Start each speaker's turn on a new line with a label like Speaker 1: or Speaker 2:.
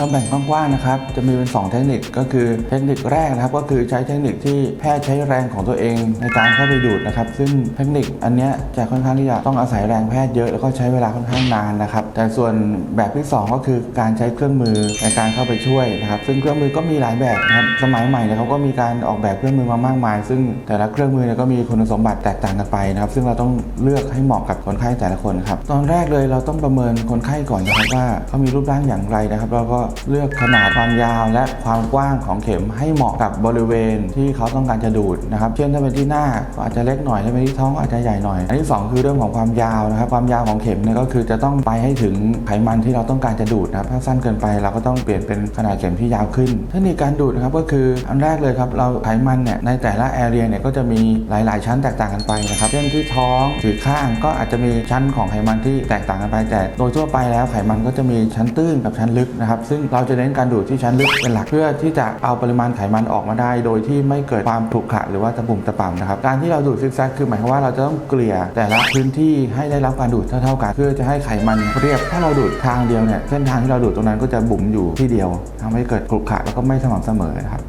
Speaker 1: เราแบ่งกว้างๆนะครับ จะมีเป็น 2 เทคนิคก็คือเทคนิคแรกนะครับ ก็คือใช้เทคนิคที่แพทย์ใช้แรงของตัวเองในการเข้าไปดูดนะครับ ซึ่งเทคนิคอันนี้จะค่อนข้างที่จะต้องอาศัยแรงแพทย์เยอะแล้วก็ใช้เวลาค่อนข้างนานนะครับ แต่ส่วนแบบที่ 2 ก็คือการใช้เครื่องมือในการเข้าไปช่วยนะครับ ซึ่งเครื่องมือก็มีหลายแบบนะครับ สมัยใหม่เนี่ยเขาก็มีการออกแบบเครื่องมือมามากมาย ซึ่งแต่ละเครื่องมือเนี่ยก็มีคุณสมบัติแตกต่างกันไปนะครับ ซึ่งเราต้องเลือกให้เหมาะกับคนไข้แต่ละคนครับ ตอนแรกเลยเราต้องประเมินคนไข้ก่อนนะครับว่าเขามีรูปร่างอย่างไรนะครับแล้วก็เลือกขนาดความยาวและความกว้างของเข็มให้เหมาะกับบริเวณที่เขาต้องการจะดูดนะครับเช่นถ้าเป็นที่หน้าก็อาจจะเล็กหน่อยถ้าเป็นที่ท้องก็อาจจะใหญ่หน่อย อันที่สองคือเรื่องของความยาวนะครับความยาวของเข็มเนี่ยก็คือจะต้องไปให้ถึงไขมันที่เราต้องการจะดูดนะครับถ้าสั้นเกินไปเราก็ต้องเปลี่ยนเป็นขนาดเข็มที่ยาวขึ้นเทคนิคการดูดนะครับก็คืออันแรกเลยครับเราไขมันเนี่ยในแต่ละแอเรียเนี่ยก็จะมีหลาย ๆ ชั้นแตกต่างกันไปนะครับเช่นที่ท้องสี่ข้างก็อาจจะมีชั้นของไขมันที่แตกต่างกันไป แต่โดยทั่วไปแล้วไขมันก็จะมีชั้นตื้นกับชั้นลึกนะครับซึ่งเราจะเน้นการดูดที่ชั้นลึกเป็นหลักเพื่อที่จะเอาปริมาณไขมันออกมาได้ โดยที่ไม่เกิดความผุขะหรือว่าตะปุ่มตะป่ำนะครับการที่เราดูดซิกแซกคือหมายความว่าเราจะต้องเกลี่ยแต่ละพื้นที่ให้ได้รับการดูดเท่าๆกันเพื่อจะให้ไขมันเรียบถ้าเราดูดทางเดียวเนี่ยเส้นทางที่เราดูดตรงนั้นก็จะบุ๋มอยู่ที่เดียวทำให้เกิดขรุขระแล้วก็ไม่สม่ำเสมอนะครับ